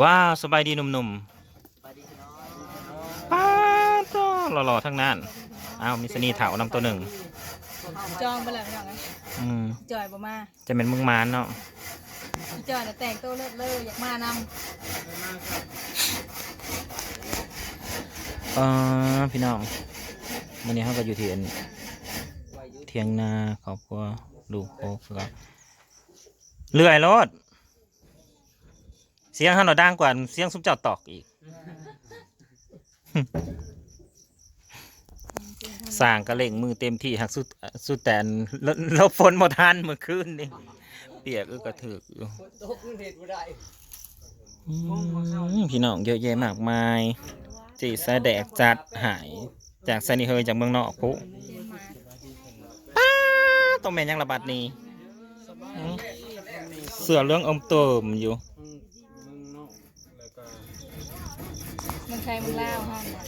ว้าวสบายดีหนุ่มไปดีพี่น้องๆป้าดโตหล่อๆทั้งนั้นอ้าวมีสนีเถานำตัวหนึ่งจองไปแล้วพี่น้องไงอืมจอยบ่มาจะเป็นมึงมานเนาะพี่จอยน่ะแต่งตัวเลิศเลยอยากมานเออพี่น้องวันนี้เขาก็อยู่ที่อันเทียงนาครอบครัวลูกโคกแล้วเลื่อยรถ เสียงเขาหน่อยดังกว่าเสียงซุ้มเจ้าตอกอีกสร้างกระเล่งมือเต็มที่หักสุดสุดแต่นลลบฝนหมดทันเมื่อคืนนี่เปียกอึกกระถึกอยู่ตกเห็ดบ่ได้อืมพี่น้องเยอะแยะมากมายจีแสแดกจัดหายจากซานิเฮยจากเมืองนอกพุำเดินมาป้าต้องแม่นยังระบาดนี้อืมเสือเรื่องอมเติมอยู่ มึงนอกแล้วก็ มัน ใช้มันล่าวห้องน่ะ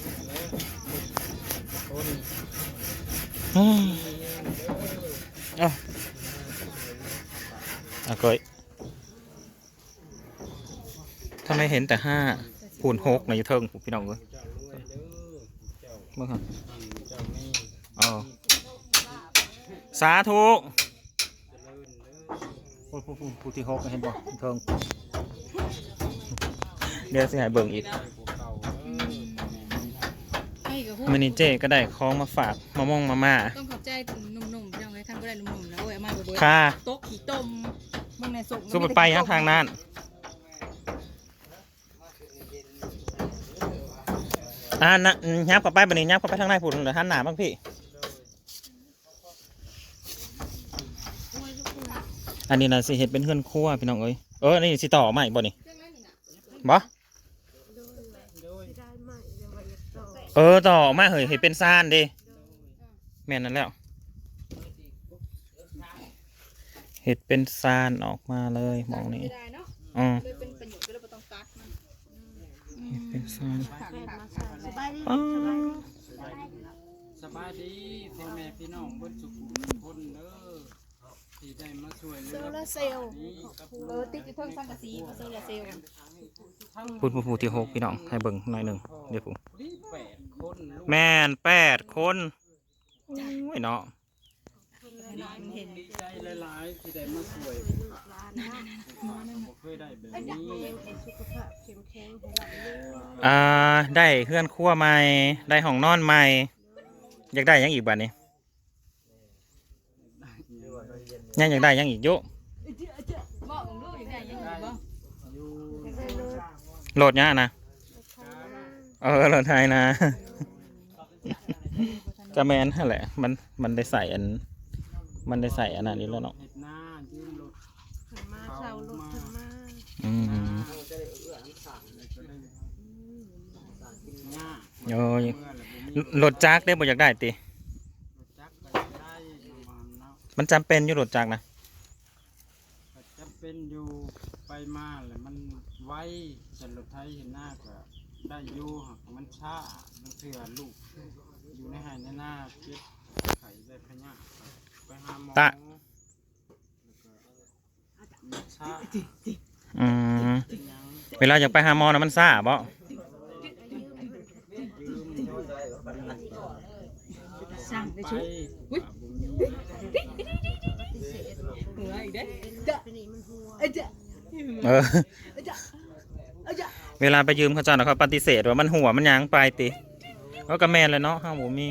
คนอืมเอะอะก้อยทำไมเห็นแต่ห้าคูณหกในยอยู่เทิงพี่น้องเอ้ยเมื่อครับอ๋อสาธุผู้ที่หกเห็นบ่เทิงเดี๋ยวสิหายเบิ่งอีก ได้พวกเก่าเด้อแม่ ไอ้กับพวก มินิเจก็ได้ของมาฝากมะม่วงมาม่า ต้องขอบใจหนุ่มๆพี่น้องเลยท่านก็ได้หนุ่มๆแล้วโอ้ยเอามาเบิดค่ะๆโต๊ะขี้ต้มมึงในสุกสู้ไปไปฮะทางนั้น อ่านะยับกลับไปบันนี้ยับกลับไปทางในผุนเหลือท่านหนาบ้างพี่ อันนี้นะสิเห็ดเป็นเพื่อนครัวพี่น้องเอ้ย เออนี่สิต่อใหม่บ่นี่บ่ เออต่อมาเฮ้ยเห็ดเป็นซานเดิแม่นนั่นแล้วเห็ดเป็นซานออกมาเลยมองนี่ไม่ได้เนาะอืมเลยเป็นประโยชน์ก็เลยบ่ต้องตัดมันเห็ดเป็นซานผักผักอ้าสบายดีพ่อแม่พี่น้องเบิดสุขุมทุกคนเด้อที่ได้มาช่วยเหลืโซอลาร์เซลล์นี้กับเออติดอยู่เทิงสังกะสีมาโซลาร์เซลล์พูดพูดพูดที่หกพี่น้องให้เบิ่งหน่อยหนึ่งเดี๋ยวผมที่แปด คนลูกแม่นแปดคนโอ้ยเนาะเห็นดีใจหลายๆที่ได้มาช่วยบ่เคยได้แบบนี้อ่าได้เพื่อนครัวใหม่ได้ห้องนอนใหม่อยากได้หยังอีกบ้านี้ยังอยากได้หยังอีกอยุบอกมึงดูอย่างไรยังอยู่บ่อยู่โหลดยังอะนะเออโหลดไทยนะ กระแมนนั่นแหละ มันมันได้ใส่อัน มันได้ใส่อันนั้นนี้แล้วเนาะหน้ายืมรถมาเช่ารถขึ้นมาอืมโอ้ยเมื่อแล้วบ่มีรถจักรได้บ่อยากได้ติมันจำเป็นอยู่รถจักรนะก็จำเป็นอยู่ไปมาแหละมันไวแต่รถไทยเห็นหน้าก็ ได้อยู่หักมันช้ามันเถื่อลูก อยู่ในหายในหน้าเจ็บไข่ได้พะยะไปหาหมอตะแล้วก็มันช้าอืมเป็นหยังเวลาอยากไปหาหมอนะมันซ่าบ่สั่งได้ไปชุบอุ้ยหัวอีกเด้จ้ะเอ้ยจ้ะเออเอ้ยจ้ะเอ้ยจ้ะ เวลาไปยืมเขาเจ้าน่ะเขาปฏิเสธว่ามันหัวมันหยางไปติก็กระแมนเลยเนาะห้าหมูมี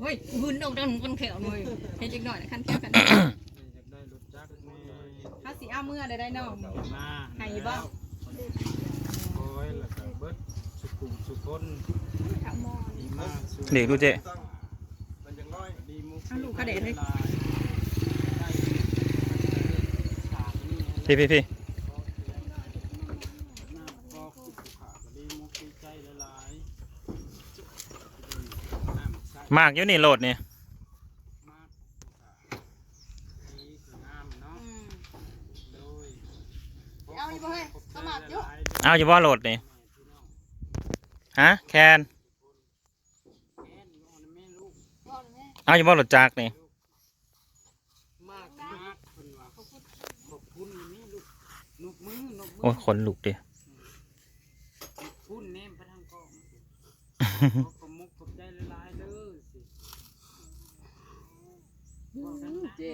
เฮ้ยหุ่นออกดังคนแขวหน่อยเฮ็ดจักหน่อยนะคันแขวกันอยากได้รถจักรแม่ถ้าสิเอาเมื่อได้ได้น้องหน้าให้บ่โอ้ยแล้วก็เบิดสุขุมสุคนดีมากสุเด็กดูเจดีมุกเอาลูกเขาเด็ดเลยลายได้ฉากนี่พี่พี่พี่ หน้าพอขุดขาก็ดีมุกดีใจหลายๆน้ำใส มากอยู่นี่โหลดเนี่ยมากดีสวยงามเนาะอืมโดยเอาอยู่บ่เฮ้ยสมัครอยู่เอาอยู่ว่าโหลดนี่ฮะแคนแอนนอนแม่ลูกเอาอยู่ว่าโหลดจักรนี่มากมากคนว่าขอบคุณนี่ลูกนกมือนกโอ้ยขนลุกดิพูดเนมไปทางกองขอขอบมุกขอบใจหลายๆเด้อสิ เจ๊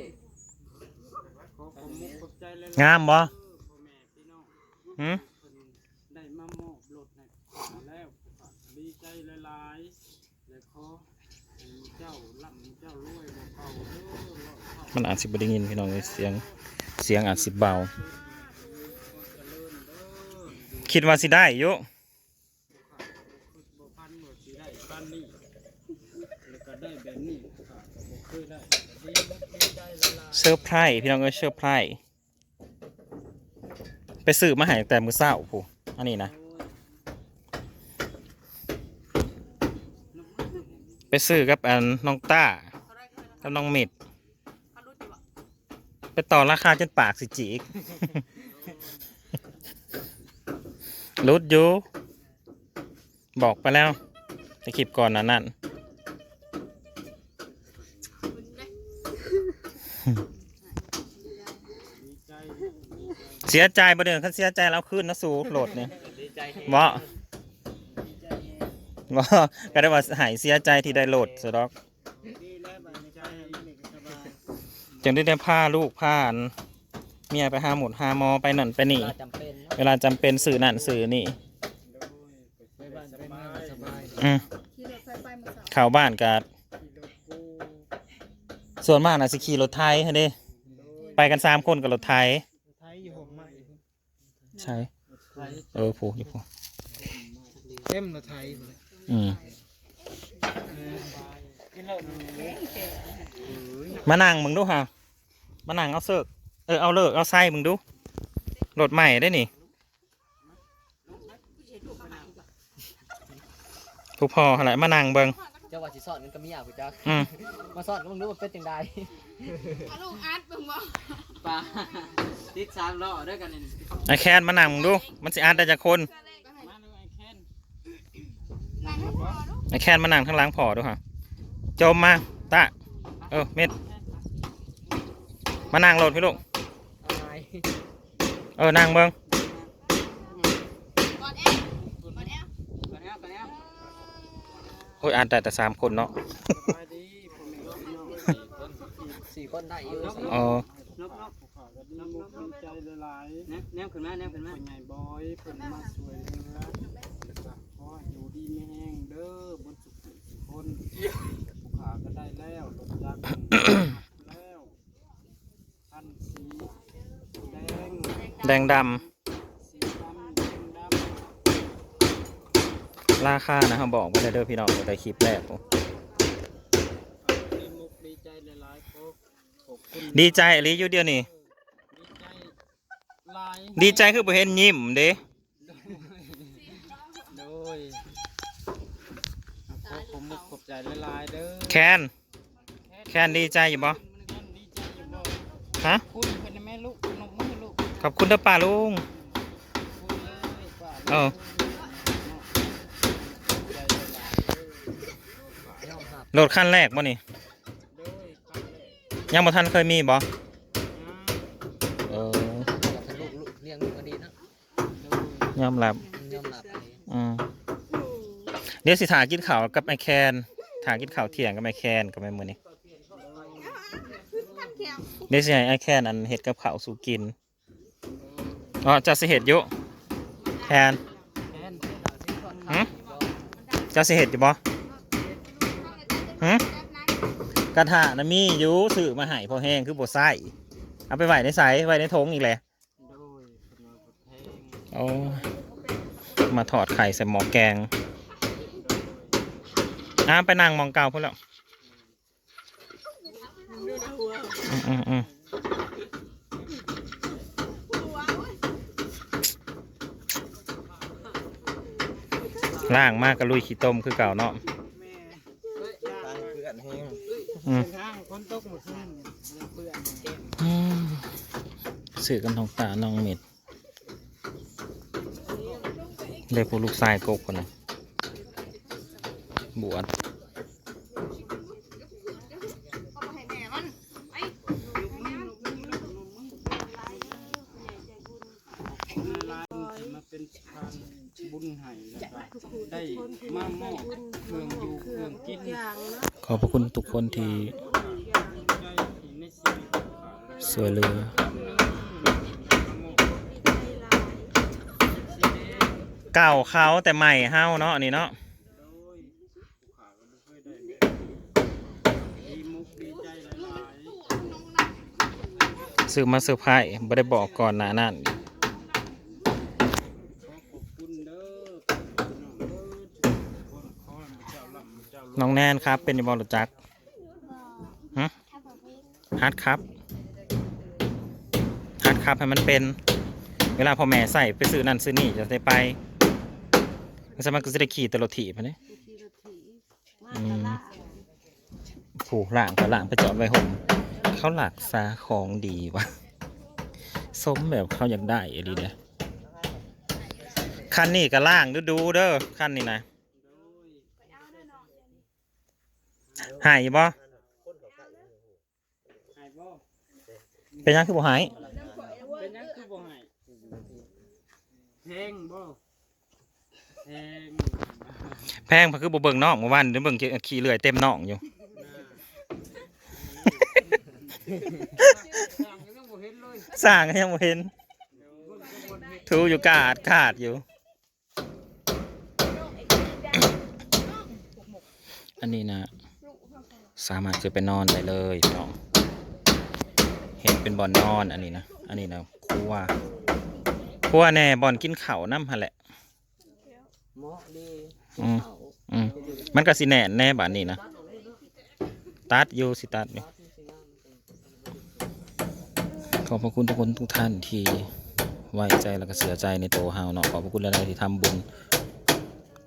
ขอขอบมุกขอบใจหลายๆงามบ่พ่อแม่พี่น้องหืมเพิ่นได้มามอบรถให้ข้าแล้วข้าดีใจหลายๆและขอให้เจ้าร่ำเจ้ารวยบ่เก่าเด้อรอดเข้ามันอาจสิบ่ได้ยินพี่น้องเอ้ยเสียงเสียงอาจสิเบา เจริญเด้อ คิดว่าสิได้อยู่ บ่พันบ่สิได้ปานนี้แล้วก็ได้แบบนี้ข้าก็บ่เคยได้ดีมุกดีใจหลายๆ เซอร์ไพร์พี่น้องเอ้ยเซอร์ไพร์ไปซื้อมาห้ตั้งแต่มือเช้าผู้อันนี้นะ ไปซื้อกับอันน้องต้ากับน้องม็ดไปต่อราคาจนปากสิจีกรุดอยู่บอกไปแล้วในคลิปก่อนนั้นนั่น ดีใจ เสียใจประเดินคันเสียใจแล้วขึ้นนะสูโหลดเนี่ยดีใจแฮงวะวะก็ได้ว่าหายเสียใจที่ได้โหลดสดอกดีแล้วบัดนี้ใจนี่ก็สบายจึงได้ได้ผ้าลูกผ้าอันเมียไปหาหมุดหาหมอไปนั่นไปนี่ เวลาจำเป็นเนาะเวลาจำเป็นสื่อนั่นสื่อนี่โดยไปบ้านเป็นเมืองสบายอืมขี่รถไฟไปมาสาวเข้าบ้านกับขี่รถกูส่วนมากนะสิขี่รถไทยฮะเด้ไปกันสามคนกับรถไทยไทยอยู่ผมใหม่ ใช่ไทยเออผูกอยู่ผูกเต็มรถไทยอืมกินเหล้าหนูมานั่งมึงดูค่ะมานั่งเอาเสิร์กเออเอาเลิกเอาไส้มึงดูรถใหม่ได้นี่ผู้พ่ออะไรมานั่งเบิงเจ้าว่าสิสอนกันก็มีอยากกูจักอืมมาสอนก็มึงรู้ว่าเป็นจังไดเอาลูกอาร์ตเบิ่งบ่ ปลาติดสามล้อด้วยกันนี่ไอแคนมานั่งมึงดู มันสิอาร์ตได้จากคนมาเลยไอ้แคนไอแคนมานั่งข้างหล่างพอดูค่ะจมมาตะเออเม็ดมานั่งโหลดพี่ลูกเอาไงเออนั่งเบิงก่อนแอลก่อนแอลก่อนแล้วก่อนแล้วโอ้ยอาร์ตได้แต่สามคนเนาะ สบายดีผมมีรถน้องสี่คนได้อยู่ อ๋อ นกนกขอก็ดีมุกดีใจหลายๆ แนมแนมขึ้นมาแนมขึ้นมาอใหญ่บอยเพิ่นมาสวยเรือแล้วก็ขออยู่ดีไม่แห้งเด้อบนสุขสุขคนผู้ขาก็ได้แล้วรถจักแล้วพันสีแดงแดงดสีดำแดงดำำราคานะครับบอกไปเลยเด้อพี่น้องเดี๋ยวได้คลิปแรกผม ดีมุกดีใจหลายๆครับขอบคุณ ดีใจอหลีอยู่เดียวนี่ ดีใจหลายดีใจคือบ่เห็นยิ้มเด้โดยขอบคุณมุกขอบใจหลายๆเด้อแคนแคนดีใจอยู่บ่แค่ดีใจอยู่บ่ฮะคุณเป็นแม่ลูกนกมือลูกขอบคุณเด้อป้าลุง คุณเลยป้าเออใจหลายๆเด้อยอมครับโหลดขั้นแรกบ่นี่ โดยครับเลย ยังบ่ทันเคยมีบ่นะเออบอกให้ลูกลูกเลี้ยงลูกก็ดีนะโดยยอมรับยอมรับไปอืมเดี๋ยวสิถากินข้าวกับไอแคนถากินข้าวเที่ยงกับไอแคนกับไอมื้อนี้เดี๋ยวสิให้ไอแคนอันเฮ็ดกับข้าวสู่กินอ๋อจะสิเฮ็ดอยู่แคนแอนหึจะสิเฮ็ดอยู่บ่หึ กระทะนะมีอยู่ซื้อมาให้พอแห้งคือบ่ใส่เอาไปไว้ในไสไว้ในถุงอีกแหละโดยเป็นมาประเทงโอ้มาถอดไข่ใส่หม้อแกงอะไปนั่งมองเก่าพุ่นแล้วอืมอืมอืมล่างมากกระลุยขี้ต้มคือเก่าเนาะ แม่ย่างเพื่อนแห้ง อืม เป็นทางคนตกหมดขึ้นเพื่อนแก้ม อืม สื่อกันทองตาน้องเม็ดเรียกพวกลูกชายกบคนนะบวชได้มามอบเครื่องอยู่เครื่องกินขอบพระคุณทุกคนที่สวยเลือ เก่าเขาแต่ใหม่เฮาเนาะนนี้เนาะโดยผู้ขาก็ไม่เคยได้แบมายซื้อมาเซอร์ไพรส์ไม่ได้บอกก่อนหนะนั่นน้องแนนครับ เป็นบอลจักฮะฮัดครับฮัดครับให้มันเป็น เวลาพ่อแม่ใส่ไปซื้อนั่นซื้อนี่จะได้ไป สมัยก็จะได้ขี่ตลอดถีบไปเนี่ยอืมผูกหล่างกับหล่างไปจอดไว้ห่มเขาหลักษาของดีวะสมแบบเขาอยากได้อะไรเด้คันนี้ก็ล่างดูดูๆเด้อคันนี้นะหายบ่หายบ่เป็นยังคือบ่หายเป็นหยังคือบ่ใหายแพงบ่ แพงแพงเพราะคือบ่เบิ่งน้องเมื่อวานเดี๋ยวเบิ่งขี่เลื่อยเต็มน้องอยู่ยังบ่เห็นเลยสร้างก็ยังบ่เห็นทูอยู่กาดขาดอยู่ อันนี้นะสามารถจะไปนอนได้เลยพี่น้องเห็นเป็นบอนนอนอันนี้นะ อันนี้นะครัวครัวแน่บอนกินข้าวน้ำหั่นแหละ เหมาะดีอืมอืม มันก็สิแน่นแน่บานนี้นะตัดอยู่สิตัดอยู่ขอบพระคุณทุกคนทุกท่านที่ไว้ใจแล้วก็เสียใจในตัวเฮาเนาะขอบพระคุณหลายๆที่ทำบุญ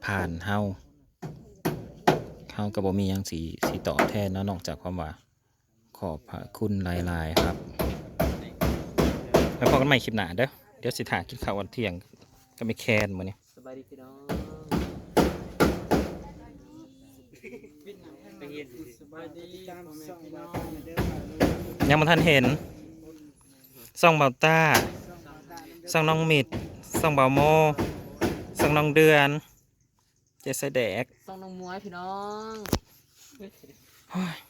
ผ่านเฮาเฮาก็บ่มีหยังสีสีตอบแทนเนาะนอกจากความว่า ขอบพระคุณหลายๆครับ แล้วพอกันใหม่คลิปหน้าเด้อเดี๋ยวสิถ่ากินข้าววันเที่ยงก็ไม่แคนมื้อนี้ส บายดีพี่น้องไปเฮ็ดสบายดีพ่อแม่พี่น้องยังบ่ทันเห็นซ่องเบาต้าซ่องน้องมิดซ่องเบาโมซ่องน้องเดือน เจสแดกต้องน้องมวยพี่น้องโอ้ย